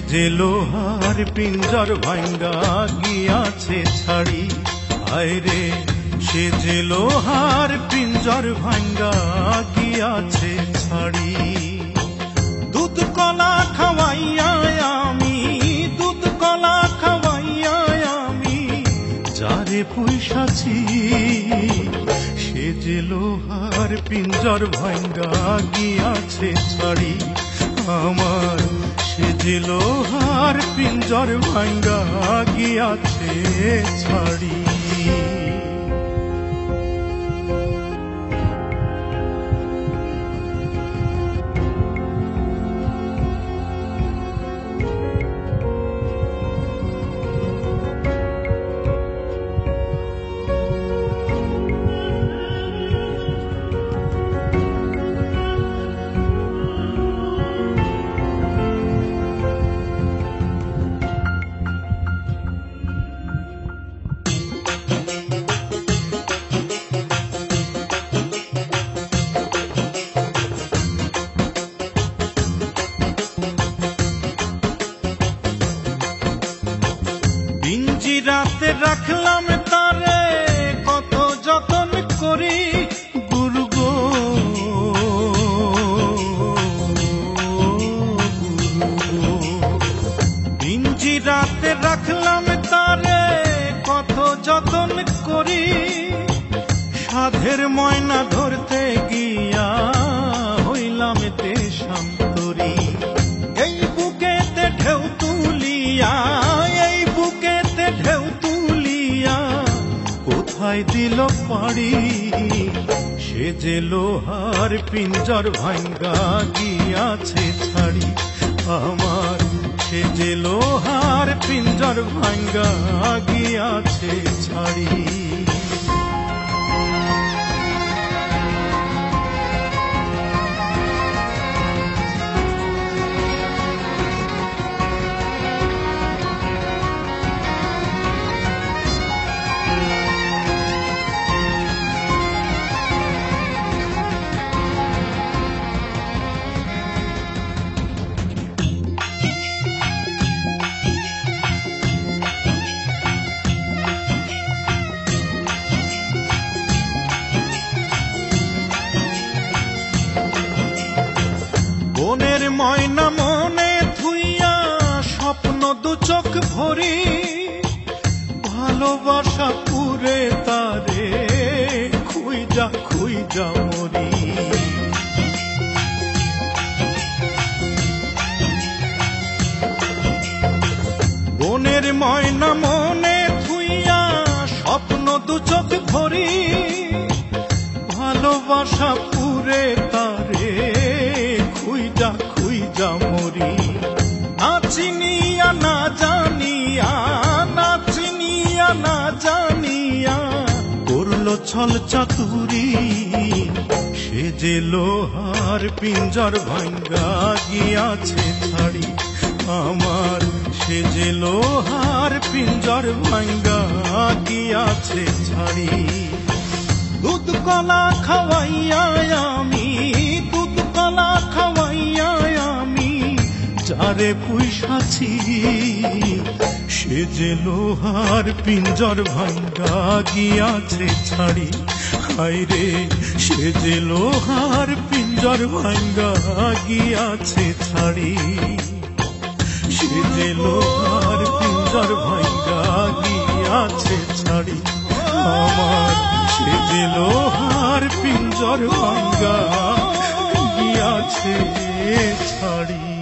যে লোহার পিঞ্জর ভাঙ্গা গিয়াছে ছাড়ি, হায় রে, সে যে লোহার পিঞ্জর ভাঙ্গা গিয়াছে ছাড়ি। দুধ কলা খাওয়াইয়া আমি দুধ কলা খাওয়াইয়া আমি, যারে পয়সাছি সে যে লোহার পিঞ্জর ভাঙ্গা গিয়াছে ছাড়ি, আমার সে যে লোহার পিঞ্জর ভাঙ্গা গিয়াছে ছাড়ি। রাখলাম তারে, কত যতন করি দুর্গ পিঞ্জিরাতে রাখলাম তারে, কত যতন করি। সাধের ময়না ধরতে গিয়া কোথায় দিল পাড়ি? সে যে লোহার পিঞ্জর ভাঙ্গা গিয়াছে ছাড়ি। আমার সে যে লোহার পিঞ্জর ভাঙ্গা গিয়াছে ছাড়ি। ময়না মনে থুইয়া স্বপ্ন দু চোখ ভরি, ভালোবাসা পুরে তারে খুইজা খুইজা মরি। বনের ময়না মনে থুইয়া স্বপ্ন দু চোখ ভরি, ভালোবাসা পুরে তারে মরি না না জানিয়া, না চিনিয়া, না জানিয়া করল ছল চাতুরি। সে যে লোহার পিঞ্জর ভাঙ্গা গিয়াছে ছাড়ি আমার সে যে লোহার পিঞ্জর ভাঙ্গা গিয়াছে ছাড়ি। দুধ কলা খাওয়াইয়া যারে পুষাছি সে যে লোহার পিঞ্জর ভাঙ্গা গিয়াছে ছাড়ি। রে সে যে লোহার পিঞ্জর ভাঙ্গা গিয়াছে ছাড়ি। সে যে লোহার পিঞ্জর ভাঙ্গা গিয়াছে ছাড়ি। আমার সে যে লোহার পিঞ্জর ভাঙ্গা গিয়াছে ছাড়ি।